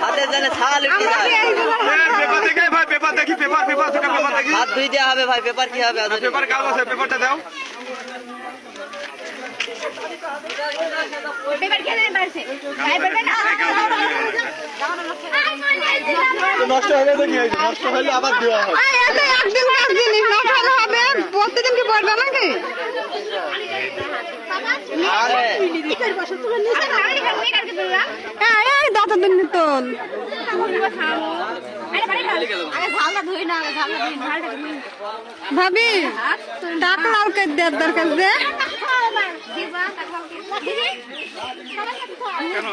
হাতে paper paper paper paper ধুই দেওয়া হবে ভাই পেপার কি হবে? পেপার কাগজ পেপারটা দাও নষ্ট হলে দেখি এই যে, নষ্ট হলে আবার দেওয়া হবে একদিন পাঁচ দিন নষ্ট হলে হবে প্রতিদিন কি পড়বে নাকি? আরে। হ্যাঁ দিন ভাবি টাকা কালকে দেওয়ার দরকার যে। কেন